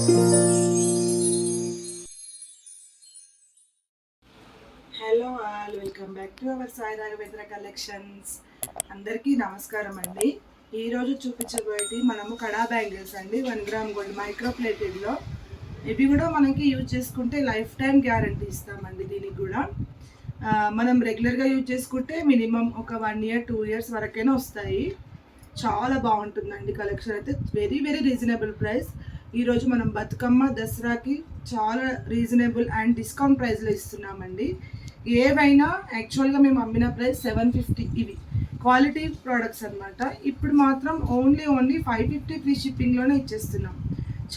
Hello all welcome back to our Sai Raghavendra collections అందరికీ నమస్కారం అండి. ఈరోజు చూపించబోయేది మనము కడా బ్యాంగిల్స్ అండి. వన్ గ్రామ్ గోల్డ్ మైక్రో ఇవి కూడా మనకి యూజ్ చేసుకుంటే లైఫ్ టైం గ్యారంటీ ఇస్తామండి దీనికి కూడా. మనం రెగ్యులర్గా యూజ్ చేసుకుంటే మినిమం ఒక వన్ ఇయర్ టూ ఇయర్స్ వరకైనా వస్తాయి. చాలా బాగుంటుందండి కలెక్షన్ అయితే. Very very reasonable price. ఈరోజు మనం బతుకమ్మ దసరాకి చాలా రీజనబుల్ అండ్ డిస్కౌంట్ ప్రైస్లో ఇస్తున్నామండి. ఏవైనా యాక్చువల్గా మేము అమ్మిన ప్రైస్ సెవెన్ ఫిఫ్టీ ఇవి. క్వాలిటీ ప్రోడక్ట్స్ అన్నమాట. ఇప్పుడు మాత్రం only only five fifty free షిప్పింగ్లోనే ఇచ్చేస్తున్నాం.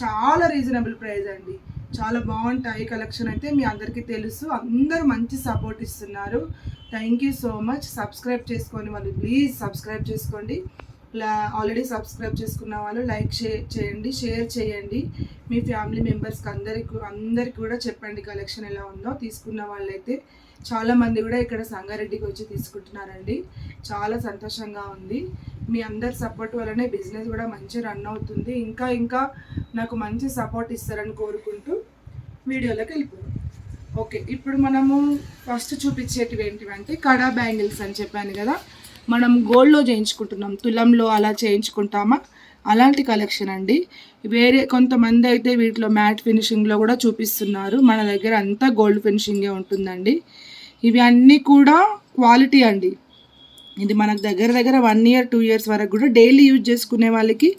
చాలా రీజనబుల్ ప్రైస్ అండి. చాలా బాగుంటాయి కలెక్షన్ అయితే మీ అందరికీ తెలుసు. అందరూ మంచి సపోర్ట్ ఇస్తున్నారు. Thank you so much subscribe చేసుకొని వాళ్ళు ప్లీజ్ సబ్స్క్రైబ్ చేసుకోండి. ఆల్రెడీ సబ్స్క్రైబ్ చేసుకున్న వాళ్ళు లైక్ షేర్ చేయండి షేర్ చేయండి. మీ ఫ్యామిలీ మెంబర్స్కి అందరికి అందరికి కూడా చెప్పండి కలెక్షన్ ఎలా ఉందో. తీసుకున్న వాళ్ళైతే చాలా మంది కూడా ఇక్కడ సంగారెడ్డికి వచ్చి తీసుకుంటున్నారండి. చాలా సంతోషంగా ఉంది. మీ అందరి సపోర్ట్ వల్లనే బిజినెస్ కూడా మంచి రన్ అవుతుంది. ఇంకా ఇంకా నాకు మంచి సపోర్ట్ ఇస్తారని కోరుకుంటూ వీడియోలోకి వెళ్ళిపోయాం ఓకే ఇప్పుడు మనము ఫస్ట్ చూపించేటివి ఏంటివంటే కడా బ్యాంగిల్స్ అని చెప్పాను కదా. మనం గోల్డ్లో చేయించుకుంటున్నాం తులంలో అలా చేయించుకుంటామా? అలాంటి కలెక్షన్ అండి. వేరే కొంతమంది అయితే వీటిలో మ్యాట్ ఫినిషింగ్లో కూడా చూపిస్తున్నారు. మన దగ్గర అంతా గోల్డ్ ఫినిషింగే ఉంటుందండి. ఇవి అన్నీ కూడా క్వాలిటీ అండి. ఇది మనకు దగ్గర దగ్గర వన్ ఇయర్ టూ ఇయర్స్ వరకు కూడా డైలీ యూజ్ చేసుకునే వాళ్ళకి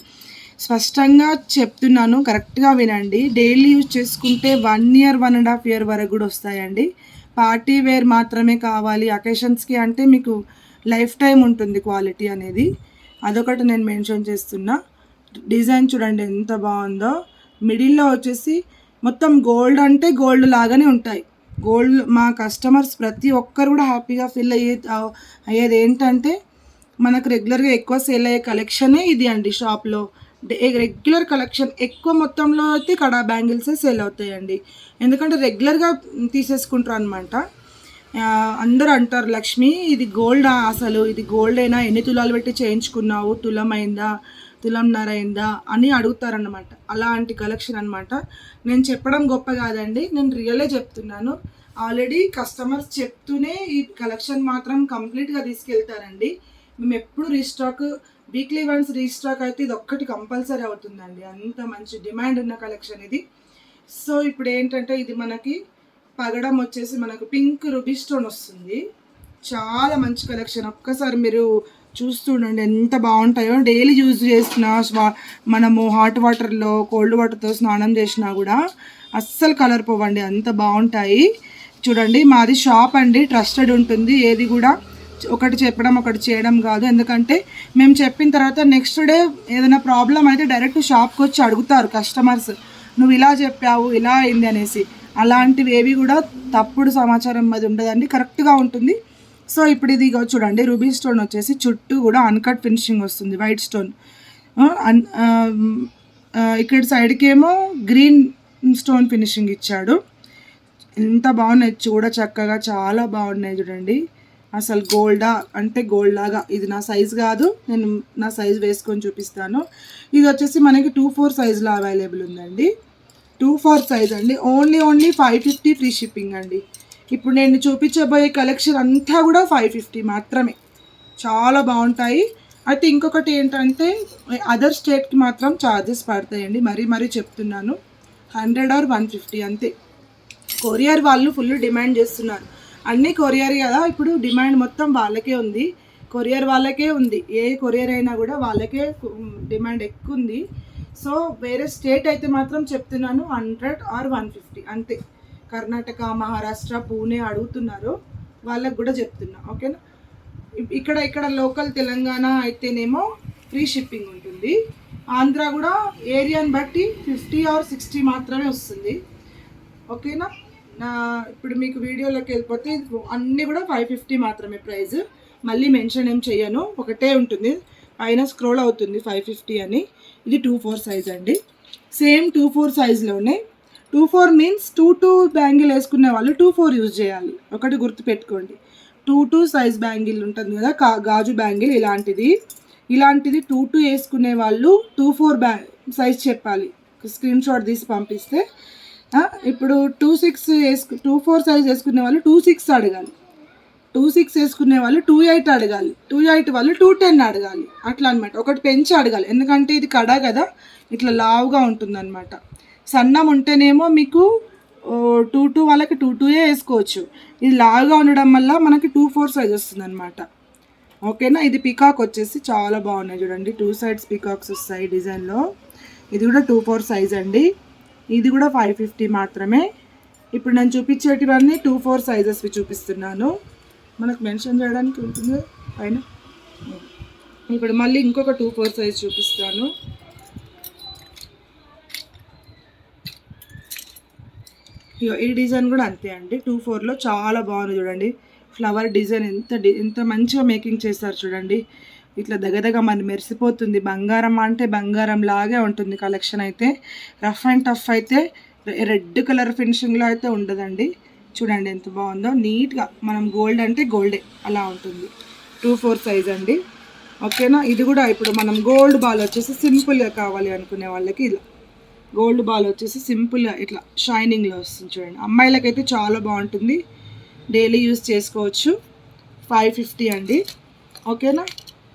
స్పష్టంగా చెప్తున్నాను కరెక్ట్గా వినండి. డైలీ యూజ్ చేసుకుంటే one year one and half year వరకు కూడా వస్తాయండి. పార్టీ వేర్ మాత్రమే కావాలి. అకేషన్స్కి అంటే మీకు లైఫ్ టైం ఉంటుంది క్వాలిటీ అనేది. అదొకటి నేను మెన్షన్ చేస్తున్నా. డిజైన్ చూడండి ఎంత బాగుందో. మిడిల్లో వచ్చేసి మొత్తం గోల్డ్ అంటే గోల్డ్ లాగానే ఉంటాయి. గోల్డ్ మా కస్టమర్స్ ప్రతి ఒక్కరు కూడా హ్యాపీగా ఫీల్ అయ్యే అయ్యేది ఏంటంటే మనకు రెగ్యులర్గా ఎక్కువ సేల్ అయ్యే కలెక్షనే ఇది అండి షాప్లో. రెగ్యులర్ కలెక్షన్ ఎక్కువ మొత్తంలో అయితే కడా బ్యాంగిల్సే సేల్ అవుతాయండి. ఎందుకంటే రెగ్యులర్గా తీసేసుకుంటారు అనమాట అందరూ అంటారు లక్ష్మి ఇది గోల్డా అసలు ఇది గోల్డేనా ఎన్ని తులాలు పెట్టి చేయించుకున్నావు? తులం అయిందా? తులంన్నర అయిందా? అని అడుగుతారనమాట అలాంటి కలెక్షన్ అనమాట నేను చెప్పడం గొప్ప కాదండి నేను రియలే చెప్తున్నాను. ఆల్రెడీ కస్టమర్స్ చెప్తూనే ఈ కలెక్షన్ మాత్రం కంప్లీట్గా తీసుకెళ్తారండి. మేము ఎప్పుడు రీస్టాక్ వీక్లీ వన్స్ రీస్టాక్ అయితే ఇది ఒక్కటి కంపల్సరీ అవుతుందండి. అంత మంచి డిమాండ్ ఉన్న కలెక్షన్ ఇది. సో ఇప్పుడు ఏంటంటే ఇది మనకి పగడం వచ్చేసి మనకు పింక్ రూబీ స్టోన్ వస్తుంది. చాలా మంచి కలెక్షన్. ఒక్కసారి మీరు చూస్తుండండి ఎంత బాగుంటాయో. డైలీ యూజ్ చేసిన స్వా- మనము హాట్ వాటర్లో కోల్డ్ వాటర్తో స్నానం చేసినా కూడా అస్సలు కలర్ పోవండి. అంత బాగుంటాయి. చూడండి మాది షాప్ అండి ట్రస్టెడ్ ఉంటుంది. ఏది కూడా ఒకటి చెప్పడం ఒకటి చేయడం కాదు. ఎందుకంటే మేము చెప్పిన తర్వాత నెక్స్ట్ డే ఏదైనా ప్రాబ్లం అయితే డైరెక్ట్ షాప్కి వచ్చి అడుగుతారు కస్టమర్స్. నువ్వు ఇలా చెప్పావు ఇలా అయింది అనేసి. అలాంటివి ఏవి కూడా తప్పుడు సమాచారం అది ఉండదండి. కరెక్ట్గా ఉంటుంది. సో ఇప్పుడు ఇది చూడండి. రూబీ స్టోన్ వచ్చేసి చుట్టూ కూడా అన్కట్ ఫినిషింగ్ వస్తుంది. వైట్ స్టోన్ ఇక్కడ సైడ్కి ఏమో గ్రీన్ స్టోన్ ఫినిషింగ్ ఇచ్చాడు. ఎంత బాగున్నాయి. చూడ చక్కగా చాలా బాగున్నాయి చూడండి. అసలు గోల్డా అంటే గోల్డ్ లాగా ఇది నా సైజ్ కాదు. నేను నా సైజ్ వేసుకొని చూపిస్తాను. ఇది వచ్చేసి మనకి టూ ఫోర్ సైజ్లో అవైలబుల్ ఉందండి. టూ ఫోర్ సైజ్ అండి. Only only five fifty free shipping అండి. ఇప్పుడు నేను చూపించబోయే కలెక్షన్ అంతా కూడా ఫైవ్ ఫిఫ్టీ మాత్రమే. చాలా బాగుంటాయి. అయితే ఇంకొకటి ఏంటంటే అదర్ స్టేట్కి మాత్రం ఛార్జెస్ పడతాయండి. మరీ మరీ చెప్తున్నాను. హండ్రెడ్ ఆర్ వన్ ఫిఫ్టీ అంతే. కొరియర్ వాళ్ళు ఫుల్ డిమాండ్ చేస్తున్నారు. అన్నీ కొరియర్ కదా ఇప్పుడు డిమాండ్ మొత్తం వాళ్ళకే ఉంది. కొరియర్ వాళ్ళకే ఉంది. ఏ కొరియర్ అయినా కూడా వాళ్ళకే డిమాండ్ ఎక్కువ ఉంది. సో వేరే స్టేట్ అయితే మాత్రం చెప్తున్నాను హండ్రెడ్ ఆర్ వన్ ఫిఫ్టీ అంతే. కర్ణాటక మహారాష్ట్ర పూణే అడుగుతున్నారు. వాళ్ళకు కూడా చెప్తున్నా ఓకేనా? ఇక్కడ ఇక్కడ లోకల్ తెలంగాణ అయితేనేమో ఫ్రీ షిప్పింగ్ ఉంటుంది. ఆంధ్ర కూడా ఏరియాని బట్టి ఫిఫ్టీ ఆర్ సిక్స్టీ మాత్రమే వస్తుంది. ఓకేనా? నా ఇప్పుడు మీకు వీడియోలోకి వెళ్ళిపోతే అన్నీ కూడా ఫైవ్ ఫిఫ్టీ మాత్రమే ప్రైస్. మళ్ళీ మెన్షన్ ఏం చేయను ఒకటే ఉంటుంది. పైన స్క్రోల్ అవుతుంది ఫైవ్ ఫిఫ్టీ అని. ఇది టూ ఫోర్ సైజ్ అండి. Same two four సైజ్లోనే two four means two two bangle వేసుకునే వాళ్ళు టూ ఫోర్ యూజ్ చేయాలి. ఒకటి గుర్తుపెట్టుకోండి టూ టూ సైజ్ బ్యాంగిల్ ఉంటుంది కదా కా గాజు బ్యాంగిల్ ఇలాంటిది. ఇలాంటిది టూ టూ వేసుకునే వాళ్ళు టూ ఫోర్ బ్యా సైజ్ చెప్పాలి. స్క్రీన్ షాట్ తీసి పంపిస్తే. ఇప్పుడు టూ సిక్స్ వేసుకు టూ ఫోర్ సైజ్ వేసుకునే వాళ్ళు టూ సిక్స్ అడగాలి. టూ సిక్స్ వేసుకునే వాళ్ళు టూ ఎయిట్ అడగాలి. టూ ఎయిట్ వాళ్ళు టూ టెన్ అడగాలి. అట్లా అనమాట ఒకటి పెంచి అడగాలి. ఎందుకంటే ఇది కడ కదా. ఇట్లా లావుగా ఉంటుంది అనమాట సన్నం ఉంటేనేమో మీకు టూ టూ వాళ్ళకి టూ టూయే వేసుకోవచ్చు. ఇది లావుగా ఉండడం వల్ల మనకి టూ ఫోర్ సైజ్ వస్తుంది అనమాట ఓకేనా? ఇది పికాక్ వచ్చేసి చాలా బాగున్నాయి చూడండి. టూ సైడ్స్ పికాక్స్ వస్తాయి డిజైన్లో. ఇది కూడా టూ ఫోర్ సైజ్ అండి. ఇది కూడా ఫైవ్ ఫిఫ్టీ మాత్రమే. ఇప్పుడు నేను చూపించేటివన్నీ టూ ఫోర్ సైజెస్వి చూపిస్తున్నాను. మనకు మెన్షన్ చేయడానికి ఉంటుంది. పైన ఇప్పుడు మళ్ళీ ఇంకొక టూ ఫోర్ సైజ్ చూపిస్తాను. ఈ డిజైన్ కూడా అంతే అండి. టూ ఫోర్లో చాలా బాగుంది చూడండి. ఫ్లవర్ డిజైన్ ఎంత డి- ఎంత మంచిగా మేకింగ్ చేస్తారు చూడండి. ఇట్లా దగదగ మన మెరిసిపోతుంది. బంగారం అంటే బంగారం లాగే ఉంటుంది కలెక్షన్ అయితే. రఫ్ అండ్ టఫ్ అయితే రెడ్ కలర్ ఫినిషింగ్లో అయితే ఉండదండి. చూడండి ఎంత బాగుందో. నీట్గా మనం గోల్డ్ అంటే గోల్డే అలా ఉంటుంది. టూ ఫోర్ సైజ్ అండి. ఓకేనా? ఇది కూడా ఇప్పుడు మనం గోల్డ్ బాల్ వచ్చేసి సింపుల్గా కావాలి అనుకునే వాళ్ళకి ఇలా. గోల్డ్ బాల్ వచ్చేసి సింపుల్గా ఇట్లా షైనింగ్లో వస్తుంది చూడండి. అమ్మాయిలకైతే చాలా బాగుంటుంది. డైలీ యూస్ చేసుకోవచ్చు. ఫైవ్ ఫిఫ్టీ అండి. ఓకేనా?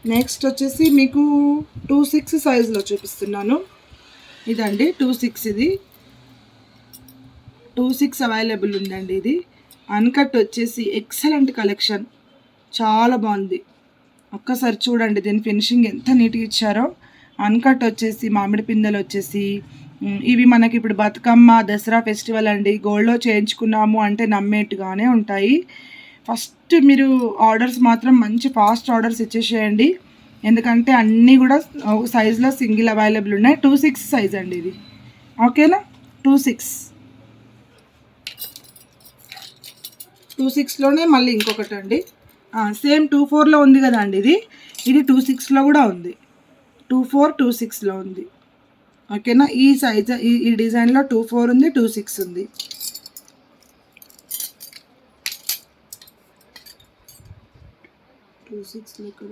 నెక్స్ట్ వచ్చేసి మీకు టూ సిక్స్ సైజులో చూపిస్తున్నాను. ఇదండి టూ సిక్స్ ఇది. టూ సిక్స్ అవైలబుల్ ఉందండి ఇది. అన్కట్ వచ్చేసి ఎక్సలెంట్ కలెక్షన్. చాలా బాగుంది. ఒక్కసారి చూడండి దీని ఫినిషింగ్ ఎంత నీట్గా ఇచ్చారో. అన్కట్ వచ్చేసి మామిడి పిందెలు వచ్చేసి ఇవి మనకి ఇప్పుడు బతుకమ్మ దసరా ఫెస్టివల్ అండి. గోల్డ్లో చేయించుకున్నాము అంటే నమ్మేట్టుగానే ఉంటాయి. ఫస్ట్ మీరు ఆర్డర్స్ మాత్రం మంచి ఫాస్ట్ ఆర్డర్స్ ఇచ్చేసేయండి. ఎందుకంటే అన్నీ కూడా ఒక సైజులో సింగిల్ అవైలబుల్ ఉన్నాయి. టూ సిక్స్ సైజ్ అండి ఇది. ఓకేనా? Two six. టూ సిక్స్లోనే మళ్ళీ ఇంకొకటి అండి. సేమ్ టూ ఫోర్లో ఉంది కదా అండి ఇది ఇది టూ సిక్స్లో కూడా ఉంది. టూ ఫోర్ టూ సిక్స్లో ఉంది. ఓకేనా? ఈ సైజ్ ఈ ఈ డిజైన్లో టూ ఫోర్ ఉంది టూ సిక్స్ ఉంది. టూ సిక్స్లో ఎక్కడ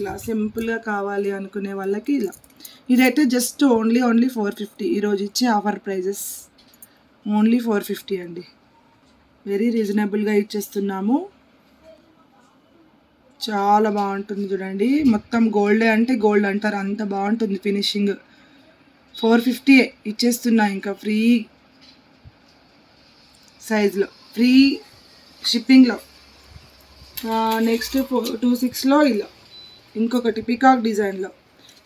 ఇలా సింపుల్గా కావాలి అనుకునే వాళ్ళకి ఇలా. ఇదైతే just only only four fifty ఈరోజు ఇచ్చే offer prices only four fifty అండి. వెరీ రీజనబుల్గా ఇచ్చేస్తున్నాము. చాలా బాగుంటుంది చూడండి. మొత్తం గోల్డే అంటే గోల్డ్ అంటారు. అంత బాగుంటుంది ఫినిషింగ్ ఫోర్ ఫిఫ్టీ ఇచ్చేస్తున్నా ఇంకా ఫ్రీ సైజ్లో ఫ్రీ షిప్పింగ్లో నెక్స్ట్ ఫోర్ టూ సిక్స్లో ఇలా. ఇంకొకటి పికాక్ డిజైన్లో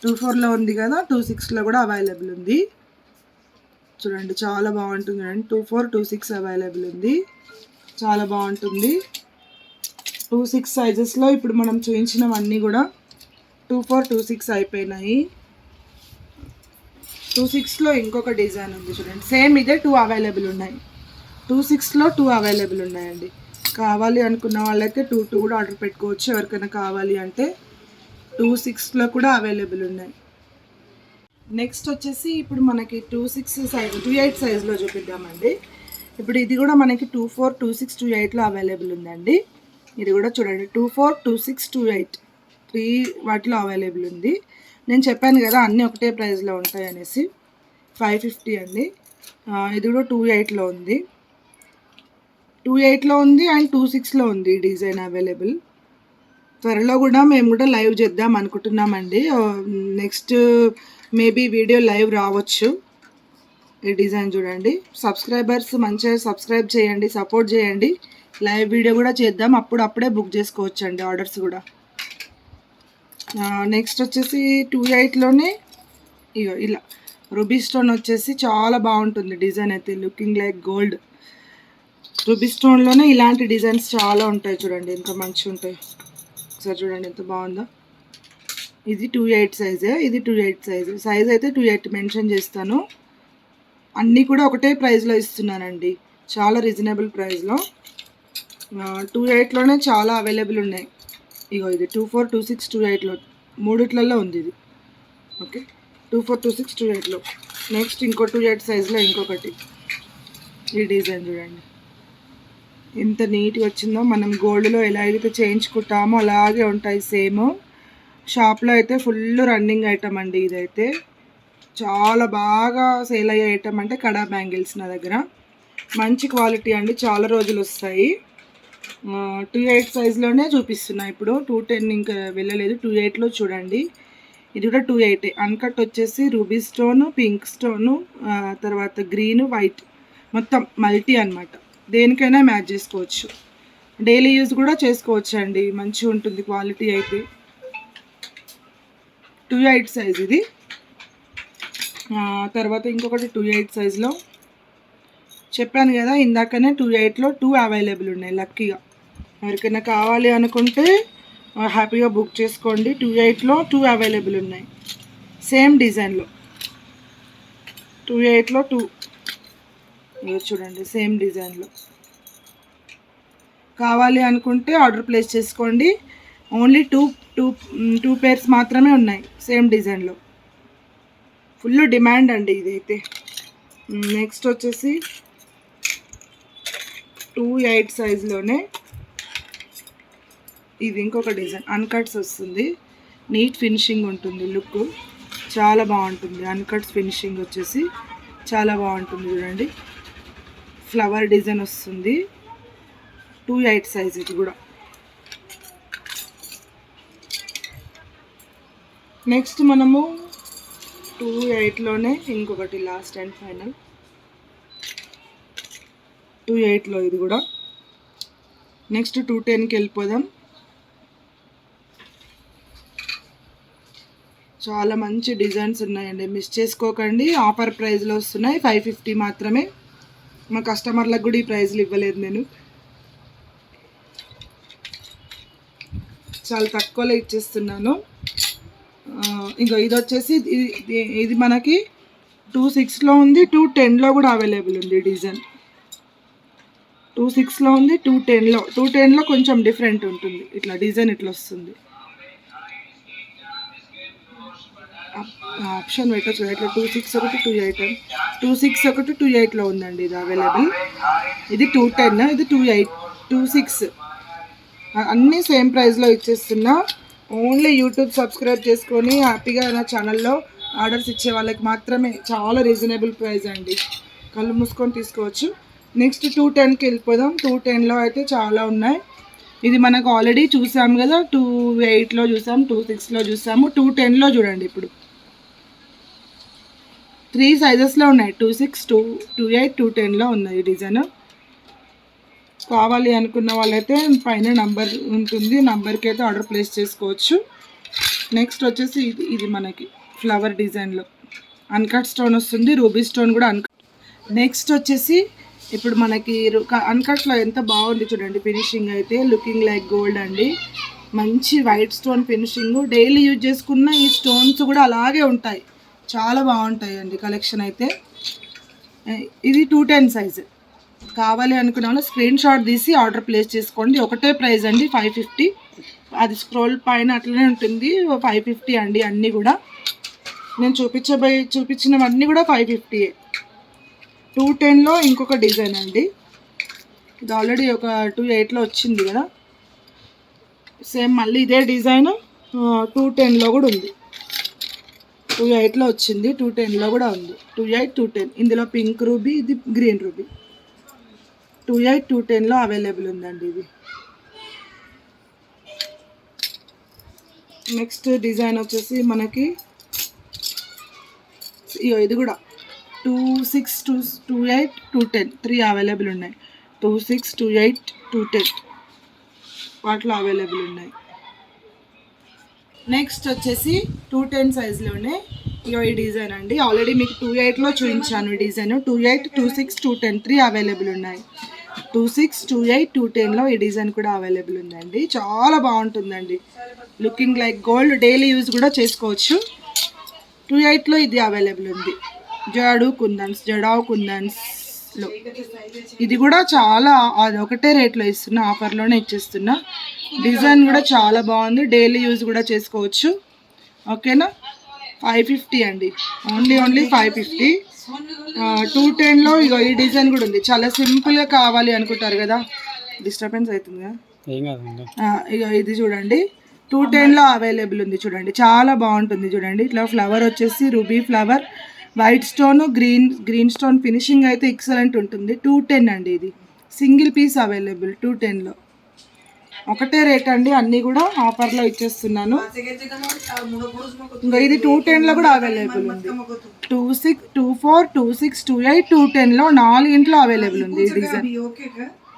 టూ ఫోర్లో ఉంది కదా టూ సిక్స్లో కూడా అవైలబుల్ ఉంది. చూడండి చాలా బాగుంటుంది చూడండి two four two six available ఉంది. చాలా బాగుంటుంది. టూ సిక్స్ సైజెస్లో ఇప్పుడు మనం చూపించినవన్నీ కూడా టూ ఫోర్ టూ సిక్స్ అయిపోయినాయి. టూ సిక్స్లో ఇంకొక డిజైన్ ఉంది చూడండి. సేమ్ ఇదే టూ అవైలబుల్ ఉన్నాయి. టూ సిక్స్లో టూ అవైలబుల్ ఉన్నాయండి. కావాలి అనుకున్న వాళ్ళైతే టూ టూ కూడా ఆర్డర్ పెట్టుకోవచ్చు. ఎవరికైనా కావాలి అంటే టూ సిక్స్లో కూడా అవైలబుల్ ఉన్నాయి. నెక్స్ట్ వచ్చేసి ఇప్పుడు మనకి two six size two eight సైజ్లో చూపిద్దామండి. ఇప్పుడు ఇది కూడా మనకి two four two six two ఎయిట్లో అవైలబుల్ ఉందండి. ఇది కూడా చూడండి two four two six two eight three వాటిలో అవైలబుల్ ఉంది. నేను చెప్పాను కదా అన్నీ ఒకటే ప్రైస్లో ఉంటాయి అనేసి. ఫైవ్ ఫిఫ్టీ అండి. ఇది కూడా టూ ఎయిట్లో ఉంది. టూ ఎయిట్లో ఉంది అండ్ టూ సిక్స్లో ఉంది డిజైన్ అవైలబుల్ త్వరలో కూడా మేము కూడా లైవ్ చేద్దాం అనుకుంటున్నామండి. నెక్స్ట్ మేబీ వీడియో లైవ్ రావచ్చు. ఈ డిజైన్ చూడండి. సబ్స్క్రైబర్స్ మంచిగా సబ్స్క్రైబ్ చేయండి సపోర్ట్ చేయండి. లైవ్ వీడియో కూడా చేద్దాం. అప్పుడు అప్పుడే బుక్ చేసుకోవచ్చు అండి ఆర్డర్స్ కూడా. నెక్స్ట్ వచ్చేసి టూ ఎయిట్లోనే ఇగో ఇలా. రూబీ స్టోన్ వచ్చేసి చాలా బాగుంటుంది డిజైన్ అయితే లుకింగ్ లైక్ గోల్డ్ రూబీ స్టోన్లోనే ఇలాంటి డిజైన్స్ చాలా ఉంటాయి చూడండి. ఎంత మంచిగా ఉంటాయి ఒకసారి చూడండి ఎంత బాగుందో. ఇది టూ ఎయిట్ సైజే ఇది టూ ఎయిట్ సైజు సైజ్ అయితే టూ ఎయిట్ మెన్షన్ చేస్తాను. అన్నీ కూడా ఒకటే ప్రైస్లో ఇస్తున్నానండి. చాలా రీజనబుల్ ప్రైస్లో టూ ఎయిట్లోనే చాలా అవైలబుల్ ఉన్నాయి. ఇగో ఇది two four two six two ఎయిట్లో మూడిట్లలో ఉంది ఇది. Okay two four two six two ఎయిట్లో నెక్స్ట్ ఇంకో టూ ఎయిట్ సైజ్లో ఇంకొకటి. ఈ డిజైన్ చూడండి. ఎంత నీట్గా వచ్చిందో. మనం గోల్డ్లో ఎలా అయితే చేయించుకుంటామో అలాగే ఉంటాయి సేమ్ షాప్లో అయితే ఫుల్ రన్నింగ్ ఐటమ్ అండి ఇదైతే. చాలా బాగా సేల్ అయ్యే ఐటమ్ అంటే కడా బ్యాంగిల్స్ నా దగ్గర. మంచి క్వాలిటీ అండి చాలా రోజులు వస్తాయి. టూ ఎయిట్ సైజ్లోనే చూపిస్తున్నా ఇప్పుడు. టూ టెన్ ఇంకా వెళ్ళలేదు. టూ ఎయిట్లో చూడండి. ఇది కూడా టూ ఎయిట్. అన్కట్ వచ్చేసి రూబీ స్టోను పింక్ స్టోను తర్వాత గ్రీన్ వైట్ మొత్తం మల్టీ అన్నమాట. దేనికైనా మ్యాచ్ చేసుకోవచ్చు. డైలీ యూజ్ కూడా చేసుకోవచ్చు అండి మంచిగా ఉంటుంది క్వాలిటీ అయితే. టూ ఎయిట్ సైజ్ ఇది. తర్వాత ఇంకొకటి టూ ఎయిట్ సైజ్లో చెప్పాను కదా ఇందాకనే టూ ఎయిట్లో టూ అవైలబుల్ ఉన్నాయి లక్కీగా ఎవరికైనా కావాలి అనుకుంటే హ్యాపీగా బుక్ చేసుకోండి. టూ ఎయిట్లో టూ అవైలబుల్ ఉన్నాయి. సేమ్ డిజైన్లో టూ ఎయిట్లో టూ చూడండి సేమ్ డిజైన్లో కావాలి అనుకుంటే ఆర్డర్ ప్లేస్ చేసుకోండి. Only two two two pairs మాత్రమే ఉన్నాయి సేమ్ డిజైన్లో. ఫుల్ డిమాండ్ అండి ఇదైతే. నెక్స్ట్ వచ్చేసి టూ ఎయిట్ సైజ్లోనే ఇది ఇంకొక డిజైన్ అన్కట్స్ వస్తుంది. నీట్ ఫినిషింగ్ ఉంటుంది లుక్ చాలా బాగుంటుంది. అన్కట్స్ ఫినిషింగ్ వచ్చేసి చాలా బాగుంటుంది చూడండి. ఫ్లవర్ డిజైన్ వస్తుంది. టూ ఎయిట్ సైజ్ ఇది కూడా. నెక్స్ట్ మనము టూ ఎయిట్లోనే ఇంకొకటి లాస్ట్ అండ్ ఫైనల్ టూ ఎయిట్లో ఇది కూడా. నెక్స్ట్ టూ టెన్కి వెళ్ళిపోదాం. చాలా మంచి డిజైన్స్ ఉన్నాయండి. మిస్ చేసుకోకండి. ఆఫర్ ప్రైస్లో వస్తున్నాయి. ఫైవ్ ఫిఫ్టీ మాత్రమే. మా కస్టమర్లకు కూడా ఈ ప్రైజ్లు ఇవ్వలేదు నేను. చాలా తక్కువలో ఇచ్చేస్తున్నాను. ఇంకా ఇది వచ్చేసి ఇది- ఇది- మనకి టూ సిక్స్లో ఉంది టూ టెన్లో కూడా అవైలబుల్ ఉంది డిజైన్. టూ సిక్స్లో ఉంది టూ టెన్లో టూ టెన్లో కొంచెం డిఫరెంట్ ఉంటుంది. ఇట్లా డిజైన్ ఇట్లా వస్తుంది. ఆప్షన్ పెట్టచ్చు ఇట్లా టూ సిక్స్ ఒకటి టూ ఎయిట్ టూ సిక్స్ ఒకటి టూ ఎయిట్లో ఉందండి ఇది అవైలబుల్. ఇది టూ టెన్ ఇది టూ ఎయిట్ టూ సిక్స్. అన్నీ సేమ్ ప్రైస్లో ఇచ్చేస్తున్నా. ఓన్లీ యూట్యూబ్ సబ్స్క్రైబ్ చేసుకొని హ్యాపీగా నా ఛానల్లో ఆర్డర్స్ ఇచ్చే వాళ్ళకి మాత్రమే చాలా రీజనబుల్ ప్రైస్ అండి. కళ్ళు మూసుకొని తీసుకోవచ్చు. నెక్స్ట్ టూ టెన్కి వెళ్ళిపోదాం. టూ టెన్లో అయితే చాలా ఉన్నాయి. ఇది మనకు ఆల్రెడీ చూసాం కదా టూ ఎయిట్లో చూసాం టూ సిక్స్లో చూసాము. టూ టెన్లో చూడండి ఇప్పుడు. త్రీ సైజెస్లో ఉన్నాయి. Two six two two eight two టెన్లో ఉన్నాయి డిజైన్. కావాలి అనుకున్న వాళ్ళైతే పైన నంబర్ ఉంటుంది. నంబర్కి అయితే ఆర్డర్ ప్లేస్ చేసుకోవచ్చు. నెక్స్ట్ వచ్చేసి ఇది ఇది మనకి ఫ్లవర్ డిజైన్లో అన్కట్ స్టోన్ వస్తుంది. రూబీ స్టోన్ కూడా అన్కట్ నెక్స్ట్ వచ్చేసి ఇప్పుడు మనకి అన్కట్లో ఎంత బాగుంది చూడండి ఫినిషింగ్ అయితే. లుకింగ్ లైక్ గోల్డ్ అండి. మంచి white stone finishing daily use చేసుకున్న ఈ స్టోన్స్ కూడా అలాగే ఉంటాయి. చాలా బాగుంటాయి అండి కలెక్షన్ అయితే ఇది టూ టెన్ సైజ్ కావాలి అనుకునే వాళ్ళు స్క్రీన్ షాట్ తీసి ఆర్డర్ ప్లేస్ చేసుకోండి. ఒకటే ప్రైస్ అండి ఫైవ్ ఫిఫ్టీ అది స్క్రోల్ పైన అట్లనే ఉంటుంది ఫైవ్ ఫిఫ్టీ అండి అన్నీ కూడా. నేను చూపించబోయే చూపించినవన్నీ కూడా ఫైవ్ ఫిఫ్టీయే టూ టెన్లో ఇంకొక డిజైన్ అండి. ఇది ఆల్రెడీ ఒక టూ ఎయిట్లో వచ్చింది కదా. సేమ్ మళ్ళీ ఇదే డిజైన్ టూ టెన్లో కూడా ఉంది. టూ ఎయిట్లో వచ్చింది టూ టెన్లో కూడా ఉంది. టూ ఎయిట్ టూ టెన్ ఇందులో పింక్ రూబీ ఇది green ruby two eight two టెన్లో అవైలబుల్ ఉందండి ఇది. నెక్స్ట్ డిజైన్ వచ్చేసి మనకి ఇది కూడా two six two two eight two ten three available ఉన్నాయి. Two six two eight two ten వాటిలో అవైలబుల్ ఉన్నాయి. నెక్స్ట్ వచ్చేసి టూ టెన్ సైజ్లోనే ఇగో ఈ డిజైన్ అండి. ఆల్రెడీ మీకు టూ ఎయిట్లో చూపించాను ఈ design. Two eight two six two ten three available ఉన్నాయి. Two six two eight two టెన్లో ఈ డిజైన్ కూడా అవైలబుల్ ఉందండి. చాలా బాగుంటుందండి. Looking like gold daily use కూడా చేసుకోవచ్చు. టూ ఎయిట్లో ఇది అవైలబుల్ ఉంది. జడు కుందన్స్ జడావు కుందన్స్లో. ఇది కూడా చాలా అది ఒకటే రేట్లో ఇస్తున్నా ఆఫర్లోనే ఇచ్చేస్తున్నా. డిజైన్ కూడా చాలా బాగుంది. డైలీ యూజ్ కూడా చేసుకోవచ్చు. ఓకేనా? ఫైవ్ ఫిఫ్టీ అండి. Only only five fifty two టెన్లో ఇగో ఈ డిజైన్ కూడా ఉంది. చాలా సింపుల్గా కావాలి అనుకుంటారు కదా. డిస్టర్బెన్స్ అవుతుంది? ఇక. ఇది చూడండి. టూ టెన్లో అవైలబుల్ ఉంది చూడండి. చాలా బాగుంటుంది చూడండి. ఇట్లా ఫ్లవర్ వచ్చేసి ruby flower white stone green green stone finishing అయితే ఎక్సలెంట్ ఉంటుంది. టూ టెన్ అండి ఇది. సింగిల్ పీస్ అవైలబుల్ టూ టెన్లో ఒకటే రేట్ అండి అన్నీ కూడా ఆఫర్లో ఇచ్చేస్తున్నాను. ఇంకా ఇది టూ టెన్లో కూడా అవైలబుల్ ఉంది. Two six two four two six two eight two టెన్లో నాలుగింట్లో అవైలబుల్ ఉంది ఈ డిజైన్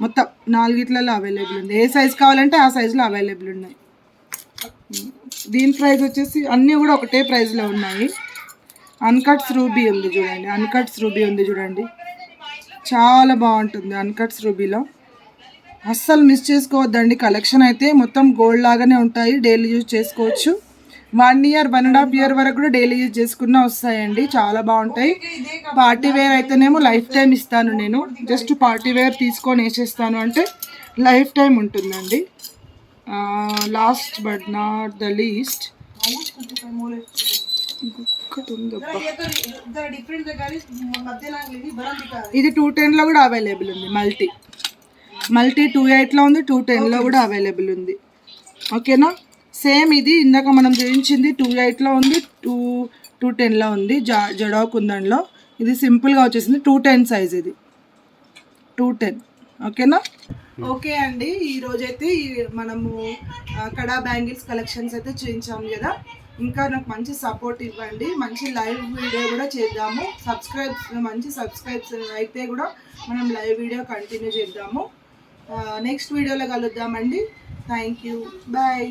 మొత్తం నాలుగిట్లలో అవైలబుల్ ఉంది. ఏ సైజ్ కావాలంటే ఆ సైజులో అవైలబుల్ ఉన్నాయి. దీని ప్రైస్ వచ్చేసి అన్నీ కూడా ఒకటే ప్రైస్లో ఉన్నాయి. అన్కట్స్ రూబీ ఉంది చూడండి అన్కట్స్ రూబీ ఉంది చూడండి. చాలా బాగుంటుంది అన్కట్స్ రూబీలో అస్సలు మిస్ చేసుకోవద్దండి. కలెక్షన్ అయితే మొత్తం గోల్డ్ లాగానే ఉంటాయి. డైలీ యూజ్ చేసుకోవచ్చు. One year one and half year వరకు కూడా డైలీ యూజ్ చేసుకున్నా వస్తాయండి. చాలా బాగుంటాయి. పార్టీ వేర్ అయితేనేమో లైఫ్ టైం ఇస్తాను నేను. జస్ట్ పార్టీ వేర్ తీసుకొని వేసేస్తాను అంటే లైఫ్ టైం ఉంటుందండి. Last but not the least ఇది టూ టెన్లో కూడా అవైలబుల్ ఉంది మల్టీ మల్టీ టూ ఎయిట్లో ఉంది టూ టెన్లో కూడా అవైలబుల్ ఉంది. ఓకేనా? సేమ్ ఇది ఇందాక మనం చూపించింది టూ ఎయిట్లో ఉంది టూ టూ టెన్లో ఉంది జా జడో కుందన్లో ఇది సింపుల్గా వచ్చేసింది టూ టెన్ సైజ్ ఇది. Two ten. ఓకేనా? ఓకే అండి. ఈ రోజైతే ఈ మనము కడా బ్యాంగిల్స్ కలెక్షన్స్ అయితే చూపించాము కదా. ఇంకా నాకు మంచి సపోర్ట్ ఇవ్వండి. మంచి లైవ్ వీడియో కూడా చేద్దాము. సబ్స్క్రైబ్స్ మంచి సబ్స్క్రైబ్స్ అయితే కూడా మనం లైవ్ వీడియో కంటిన్యూ చేద్దాము. నెక్స్ట్ వీడియోలో కలుద్దామండి. Thank you bye